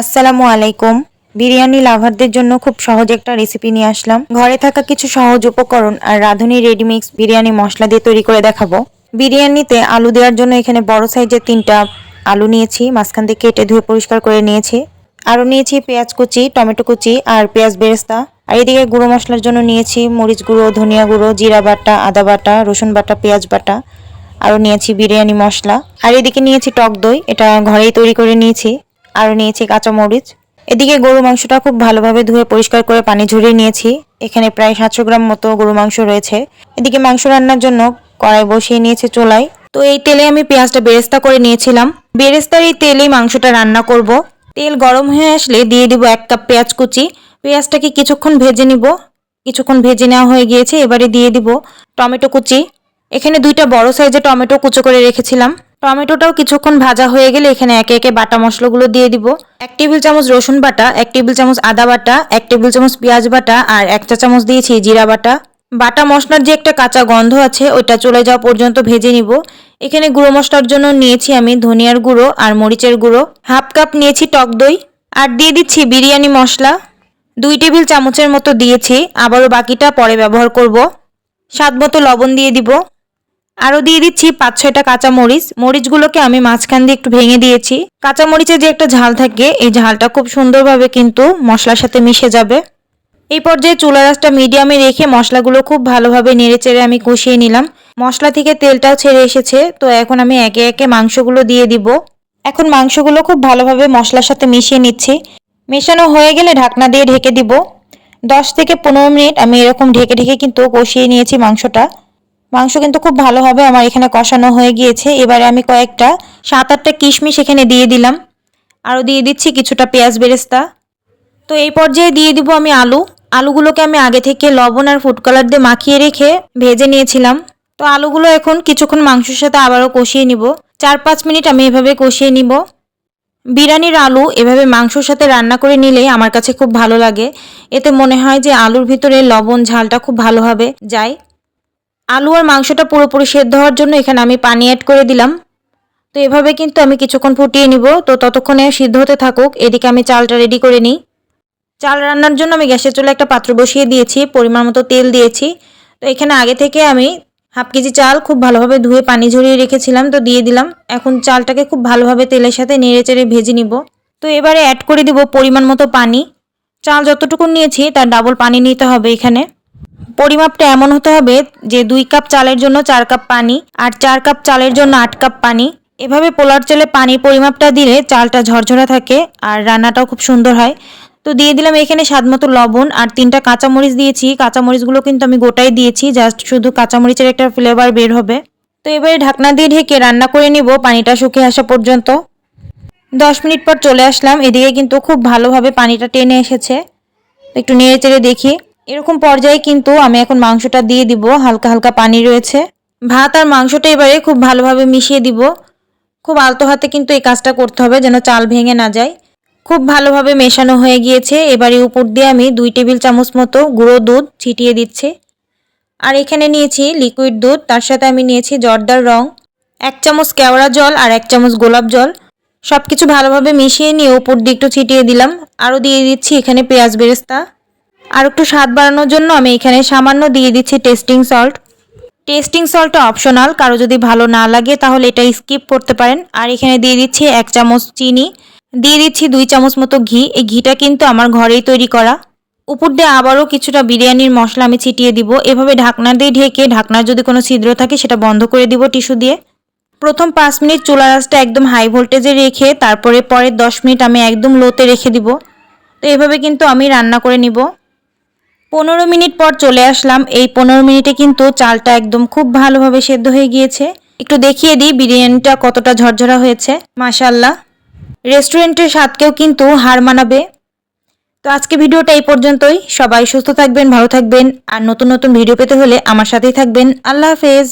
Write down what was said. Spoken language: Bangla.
আসসালামু আলাইকুম। বিরিয়ানি লাভারদের জন্য খুব সহজ একটা রেসিপি নিয়ে আসলাম। ঘরে থাকা কিছু সহজ উপকরণ আর রাঁধুনি রেডিমিক্স বিরিয়ানি মশলা দিয়ে তৈরি করে দেখাবো। বিরিয়ানিতে আলু দেওয়ার জন্য এখানে বড় সাইজের তিনটা আলু নিয়েছি, মাঝখান থেকে কেটে ধুয়ে পরিষ্কার করে নিয়েছি। আরও নিয়েছি পেঁয়াজ কুচি, টমেটো কুচি আর পেঁয়াজ বেরেস্তা। আর এদিকে গুঁড়ো মশলার জন্য নিয়েছি মরিচ গুঁড়ো, ধনিয়া গুঁড়ো, জিরা বাটা, আদা বাটা, রসুন বাটা, পেঁয়াজ বাটা। আরও নিয়েছি বিরিয়ানি মশলা। আর এদিকে নিয়েছি টক দই, এটা ঘরেই তৈরি করে নিয়েছি। আরও নিয়েছি কাঁচামরিচ এদিকে গরু মাংসটা খুব ভালোভাবে ধুয়ে পরিষ্কার করে পানি ঝরিয়ে নিয়েছি। এখানে প্রায় সাতশো গ্রাম মতো গরু মাংস রয়েছে। এদিকে মাংস রান্নার জন্য কড়াই বসিয়ে নিয়েছে চোলায়। তো এই তেলে আমি পেঁয়াজটা বেরেস্তা করে নিয়েছিলাম। বেরেস্তার এই তেলেই মাংসটা রান্না করব। তেল গরম হয়ে আসলে দিয়ে দিব এক কাপ পেঁয়াজ কুচি। পেঁয়াজটাকে কিছুক্ষণ ভেজে নিব। কিছুক্ষণ ভেজে নেওয়া হয়ে গিয়েছে, এবারে দিয়ে দিব টমেটো কুচি। এখানে দুইটা বড় সাইজে টমেটো কুচো করে রেখেছিলাম। টমেটোটাও কিছুক্ষণ ভাজা হয়ে গেলে এখানে একে একে বাটা মশলাগুলো দিয়ে দিব। এক টেবিল চামচ রসুন বাটা, এক টেবিল চামচ আদা বাটা, এক টেবিল চামচ পেঁয়াজ বাটা আর এক চা চামচ দিয়েছি জিরা বাটা। বাটা মশলার যে একটা কাঁচা গন্ধ আছে, ওইটা চলে যাওয়া পর্যন্ত ভেজে নিব। এখানে গুঁড়ো মশলার জন্য নিয়েছি আমি ধনিয়ার গুঁড়ো আর মরিচের গুঁড়ো। হাফ কাপ নিয়েছি টক দই আর দিয়ে দিচ্ছি বিরিয়ানি মশলা। দুই টেবিল চামচের মতো দিয়েছি, আবারও বাকিটা পরে ব্যবহার করব। স্বাদ মতো লবণ দিয়ে দিব। আরও দিয়ে দিচ্ছি পাঁচ ছয়টা কাঁচা মরিচ মরিচগুলোকে আমি মাঝখান দিয়ে একটু ভেঙে দিয়েছি। কাঁচা মরিচের যে একটা ঝাল থাকে, এই ঝালটা খুব সুন্দরভাবে কিন্তু মশলার সাথে মিশে যাবে। এই পর্যায়ে চুলা রাসটা মিডিয়ামে রেখে মশলাগুলো খুব ভালোভাবে নেড়ে চেড়ে আমি কষিয়ে নিলাম। মশলা থেকে তেলটাও ছেড়ে এসেছে, তো এখন আমি একে একে মাংসগুলো দিয়ে দিব। এখন মাংসগুলো খুব ভালোভাবে মশলার সাথে মিশিয়ে নিচ্ছি। মেশানো হয়ে গেলে ঢাকনা দিয়ে ঢেকে দিব। দশ থেকে পনেরো মিনিট আমি এরকম ঢেকে ঢেকে কিন্তু কষিয়ে নিয়েছি মাংসটা। মাংস কিন্তু খুব ভালোভাবে আমার এখানে কষানো হয়ে গিয়েছে। এবারে আমি কয়েকটা, সাত আটটা কিশমিশ এখানে দিয়ে দিলাম। আরও দিয়ে দিচ্ছি কিছুটা পেঁয়াজ বেরেস্তা। তো এই পর্যায়ে দিয়ে দিব আমি আলু। আলুগুলোকে আমি আগে থেকে লবণ আর ফুড কালার দিয়ে মাখিয়ে রেখে ভেজে নিয়েছিলাম। তো আলুগুলো এখন কিছুক্ষণ মাংসের সাথে আবারও কষিয়ে নিব। চার পাঁচ মিনিট আমি এভাবে কষিয়ে নিব। বিরিয়ানির আলু এভাবে মাংসর সাথে রান্না করে নিলে আমার কাছে খুব ভালো লাগে। এতে মনে হয় যে আলুর ভিতরে লবণ ঝালটা খুব ভালোভাবে যায় আলু আর মাংসটা পুরোপুরি সেদ্ধ হওয়ার জন্য এখানে আমি পানি অ্যাড করে দিলাম। তো এভাবে কিন্তু আমি কিছুক্ষণ ফুটিয়ে নিব। তো ততক্ষণে সিদ্ধ হতে থাকুক। এদিকে আমি চালটা রেডি করে নিই। চাল রান্নার জন্য আমি গ্যাসের চুলে একটা পাত্র বসিয়ে দিয়েছি। পরিমাণ মতো তেল দিয়েছি। তো এখানে আগে থেকে আমি হাফ কেজি চাল খুব ভালোভাবে ধুয়ে পানি ঝরিয়ে রেখেছিলাম। তো দিয়ে দিলাম। এখন চালটাকে খুব ভালোভাবে তেলের সাথে নেড়ে চেড়ে ভেজে নিব। তো এবারে অ্যাড করে দিব পরিমাণ মতো পানি। চাল যতটুকু নিয়েছি, তার ডাবল পানি নিতে হবে এখানে। পরিমাপটা এমন হতে হবে যে দুই কাপ চালের জন্য চার কাপ পানি আর চার কাপ চালের জন্য আট কাপ পানি। এভাবে পোলার চালে পানির পরিমাপটা দিলে চালটা ঝরঝরা থাকে আর রান্নাটাও খুব সুন্দর হয়। তো দিয়ে দিলাম এখানে স্বাদ মতো লবণ আর তিনটা কাঁচামরিচ দিয়েছি। কাঁচামরিচগুলো কিন্তু আমি গোটাই দিয়েছি, জাস্ট শুধু কাঁচামরিচের একটা ফ্লেভার বের হবে। তো এবারে ঢাকনা দিয়ে ঢেকে রান্না করে নিব, পানিটা শুকিয়ে আসা পর্যন্ত। দশ মিনিট পর চলে আসলাম, এদিকে কিন্তু খুব ভালোভাবে পানিটা টেনে এসেছে। একটু নেড়ে চেড়ে দেখি। এরকম পর্যায়ে কিন্তু আমি এখন মাংসটা দিয়ে দিব, হালকা হালকা পানি রয়েছে। ভাত আর মাংসটা এবারে খুব ভালোভাবে মিশিয়ে দিব। খুব আলতো হাতে কিন্তু এই কাজটা করতে হবে যেন চাল ভেঙে না যায়। খুব ভালোভাবে মেশানো হয়ে গিয়েছে। এবারে উপর দিয়ে আমি দুই টেবিল চামচ মতো গুঁড়ো দুধ ছিটিয়ে দিচ্ছি। আর এখানে নিয়েছি লিকুইড দুধ, তার সাথে আমি নিয়েছি জর্দার রং, এক চামচ কেওড়া জল আর এক চামচ গোলাপ জল। সব কিছু ভালোভাবে মিশিয়ে নিয়ে উপর দিয়ে একটু ছিটিয়ে দিলাম। আরও দিয়ে দিচ্ছি এখানে পেঁয়াজ বেরেস্তা। আর একটু স্বাদ বাড়ানোর জন্য আমি এখানে সামান্য দিয়ে দিচ্ছি টেস্টিং সল্ট। টেস্টিং সল্টটা অপশনাল, কারও যদি ভালো না লাগে তাহলে এটা স্কিপ করতে পারেন। আর এখানে দিয়ে দিচ্ছি এক চামচ চিনি, দিয়ে দিচ্ছি দুই চামচ মতো ঘি। এই ঘিটা কিন্তু আমার ঘরেই তৈরি করা। উপর দিয়ে আবারও কিছুটা বিরিয়ানির মশলা আমি ছিটিয়ে দিব। এভাবে ঢাকনা দিয়ে ঢেকে ঢাকনার যদি কোনো ছিদ্র থাকে সেটা বন্ধ করে দিব টিস্যু দিয়ে। প্রথম পাঁচ মিনিট চুলা রাসটা একদম হাই ভোল্টেজে রেখে তারপরে পরের দশ মিনিট আমি একদম লোতে রেখে দিব। তো এভাবে কিন্তু আমি রান্না করে নিব। পনেরো মিনিট পর চলে আসলাম। এই পনেরো মিনিটে কিন্তু চালটা একদম খুব ভালোভাবে সেদ্ধ হয়ে গিয়েছে। একটু দেখিয়ে দিই বিরিয়ানিটা কতটা ঝরঝরা হয়েছে। মাশাল্লাহ রেস্টুরেন্টের স্বাদকেও কিন্তু হার মানাবে। তো আজকে ভিডিওটা এই পর্যন্তই। সবাই সুস্থ থাকবেন, ভালো থাকবেন। আর নতুন নতুন ভিডিও পেতে হলে আমার সাথেই থাকবেন। আল্লাহ হাফেজ।